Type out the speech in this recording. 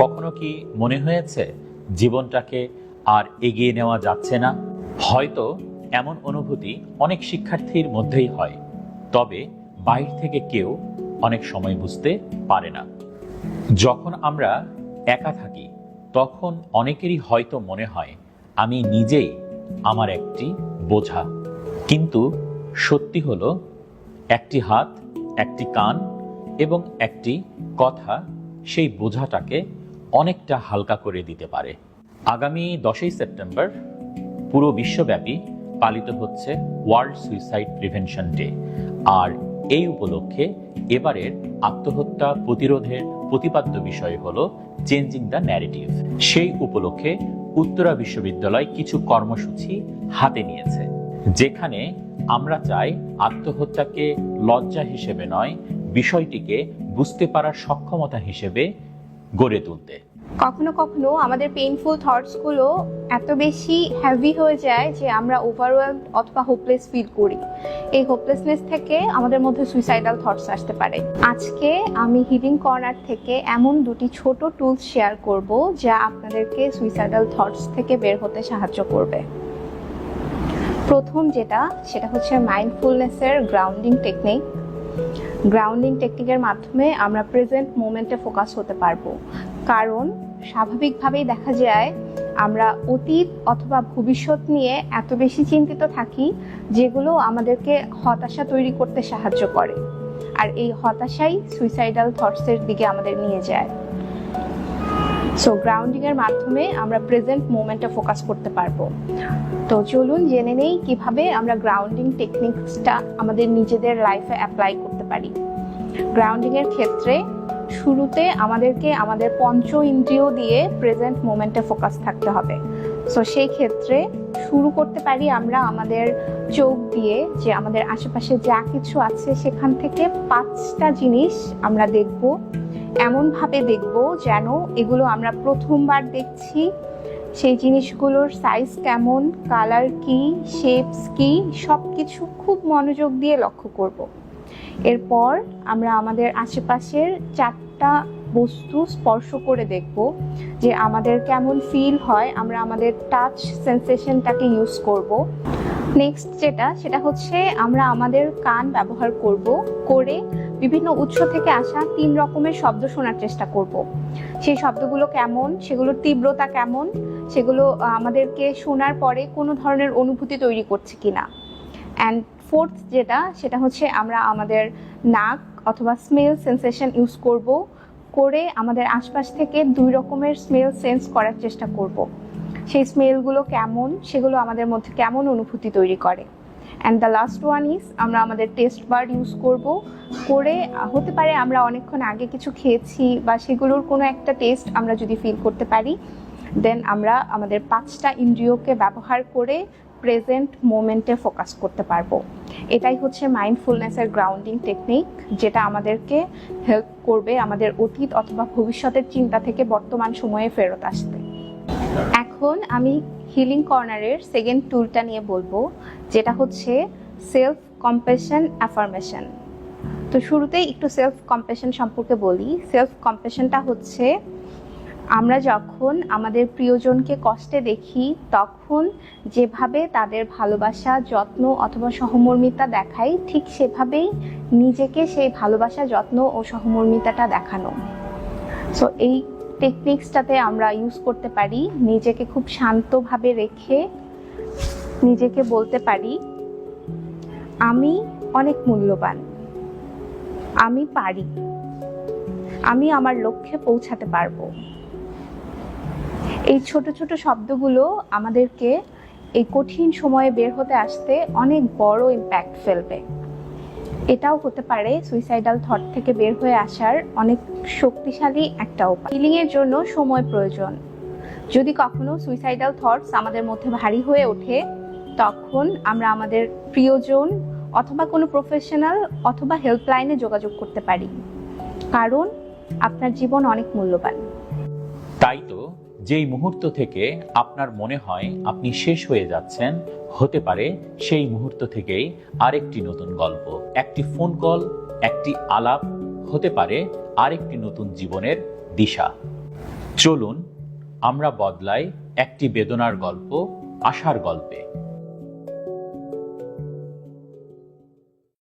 কখনো কি মনে হয়েছে জীবনটাকে আর এগিয়ে নেওয়া যাচ্ছে না? হয়তো এমন অনুভূতি অনেক শিক্ষার্থীর মধ্যেই হয়। তবে বাইরে থেকে কেউ অনেক সময় বুঝতে পারে না। যখন আমরা একা থাকি, তখন অনেকেরই হয়তো মনে হয়, আমি নিজেই আমার একটি বোঝা। কিন্তু সত্যি হলো, একটি হাত, একটি কান এবং একটি কথা সেই বোঝাটাকে অনেকটা হালকা করে দিতে পারে। আগামী দশই সেপ্টেম্বর পুরো বিশ্বব্যাপী পালিত হচ্ছে ওয়ার্ল্ড সুইসাইড প্রিভেনশন ডে আর এই উপলক্ষে এবারের আত্মহত্যা প্রতিরোধের প্রতিপাদ্য বিষয় হল চেঞ্জিং দ্য ন্যারেটিভ সেই উপলক্ষে উত্তরা বিশ্ববিদ্যালয় কিছু কর্মসূচি হাতে নিয়েছে, যেখানে আমরা চাই আত্মহত্যাকে লজ্জা হিসেবে নয়, বিষয়টিকে বুঝতে পারার সক্ষমতা হিসেবে গড়ে তুলতে। কখনো কখনো আমাদের পেইনফুল থটসগুলো এত বেশি হ্যাভি হয়ে যায় যে আমরা ওভারওয়েলড অথবা হোপলেস ফিল করি। এই হোপলেসনেস থেকে আমাদের মধ্যে সুইসাইডাল থটস আসতে পারে। আজকে আমি হিলিং কর্নার থেকে এমন দুটি ছোট টুলস শেয়ার করব যা আপনাদেরকে সুইসাইডাল থটস থেকে বের হতে সাহায্য করবে। প্রথম যেটা, সেটা হচ্ছে মাইন্ডফুলনেসের গ্রাউন্ডিং টেকনিক গ্রাউন্ডিং টেকনিকের মাধ্যমে আমরা প্রেজেন্ট মোমেন্টে ফোকাস হতে পারব। কারণ স্বাভাবিকভাবেই দেখা যায় আমরা অতীত অথবা ভবিষ্যৎ নিয়ে এত বেশি চিন্তিত থাকি, যেগুলো আমাদেরকে হতাশা তৈরি করতে সাহায্য করে। আর এই হতাশাই সুইসাইডাল থটসের দিকে আমাদের নিয়ে যায়। সো গ্রাউন্ডিংয়ের মাধ্যমে আমরা প্রেজেন্ট মোমেন্টে ফোকাস করতে পারব। তো চলুন জেনে নেই কীভাবে আমরা গ্রাউন্ডিং টেকনিক্সটা আমাদের নিজেদের লাইফে অ্যাপ্লাই করতে পারি। গ্রাউন্ডিং এর ক্ষেত্রে শুরুতে আমাদেরকে আমাদের পঞ্চ ইন্দ্রিয় দিয়ে প্রেজেন্ট মোমেন্টে ফোকাস থাকতে হবে। সো সেই ক্ষেত্রে শুরু করতে পারি আমরা আমাদের চোখ দিয়ে যে আমাদের আশেপাশে যা কিছু আছে, সেখান থেকে পাঁচটা জিনিস আমরা দেখব। এমনভাবে দেখব যেন এগুলো আমরা প্রথমবার দেখছি। সেই জিনিসগুলোর সাইজ কেমন কালার কি শেপস কি সব কিছু খুব মনোযোগ দিয়ে লক্ষ্য করব। এরপর আমরা আমাদের আশেপাশের চারটা বস্তু স্পর্শ করে দেখব যে আমাদের কেমন ফিল হয়, আমরা আমাদের টাচ সেন্সেশনটাকে ইউজ করব। নেক্সট যেটা, সেটা হচ্ছে আমরা আমাদের কান ব্যবহার করব করে বিভিন্ন উৎস থেকে আসা তিন রকমের শব্দ শোনার চেষ্টা করব। সেই শব্দগুলো কেমন সেগুলোর তীব্রতা কেমন, সেগুলো আমাদেরকে শোনার পরে কোনো ধরনের অনুভূতি তৈরি করছে কিনা। অ্যান্ড ফোর্থ যেটা, সেটা হচ্ছে আমরা আমাদের নাক অথবা স্মেল সেন্সেশন ইউজ করব, করে আমাদের আশপাশ থেকে দুই রকমের স্মেল সেন্স করার চেষ্টা করব। সেই স্মেলগুলো কেমন, সেগুলো আমাদের মধ্যে কেমন অনুভূতি তৈরি করে। And the last one is আমরা আমাদের টেস্ট বার্ড ইউজ করব, করে, হতে পারে আমরা অনেকক্ষণ আগে কিছু খেয়েছি বা সেগুলোর কোনো একটা টেস্ট আমরা যদি ফিল করতে পারি দেন আমরা আমাদের পাঁচটা ইন্দ্রিয়কে ব্যবহার করে প্রেজেন্ট মোমেন্টে ফোকাস করতে পারব। এটাই হচ্ছে মাইন্ডফুলনেসের গ্রাউন্ডিং টেকনিক যেটা আমাদেরকে হেল্প করবে আমাদের অতীত অথবা ভবিষ্যতের চিন্তা থেকে বর্তমান সময়ে ফেরত আসতে। এখন আমি হিলিং কর্নারের সেকেন্ড টুলটা নিয়ে বলব, যেটা হচ্ছে সেলফ কম্পেশন অ্যাফার্মেশন তো শুরুতেই একটু সেলফ কম্পেশন সম্পর্কে বলি। সেলফ কম্পেশনটা হচ্ছে আমরা যখন আমাদের প্রিয়জনকে কষ্টে দেখি, তখন যেভাবে তাদের ভালোবাসা, যত্ন অথবা সহমর্মিতা দেখাই, ঠিক সেভাবেই নিজেকে সেই ভালোবাসা, যত্ন ও সহমর্মিতাটা দেখানো। সো এই টেকনিক্সটাতে আমরা ইউজ করতে পারি, নিজেকে খুব শান্তভাবে রেখে নিজেকে বলতে পারি, আমি অনেক মূল্যবান। আমি পারি। আমি আমার লক্ষ্যে পৌঁছাতে পারব। এই ছোট ছোট শব্দগুলো আমাদেরকে এই কঠিন সময়ে বের হতে আসতে অনেক বড় ইম্প্যাক্ট ফেলবে। এটাও হতে পারে সুইসাইডাল থট থেকে বের হয়ে আসার অনেক শক্তিশালী একটা উপায়। হিলিং এর জন্য সময় প্রয়োজন। যদি কখনো সুইসাইডাল থটস আমাদের মধ্যে ভারী হয়ে ওঠে, তখন আমরা আমাদের প্রিয়জন অথবা কোনো প্রফেশনাল অথবা হেল্পলাইনে যোগাযোগ করতে পারি। কারণ আপনার জীবন অনেক মূল্যবান। তাই তো যেই মুহূর্ত থেকে আপনার মনে হয় আপনি শেষ হয়ে যাচ্ছেন, হতে পারে সেই মুহূর্ত থেকেই আরেকটি নতুন গল্প, একটি ফোন কল একটি আলাপ, হতে পারে আরেকটি নতুন জীবনের দিশা। চলুন আমরা বদলাই একটি বেদনার গল্প, আশার গল্পে।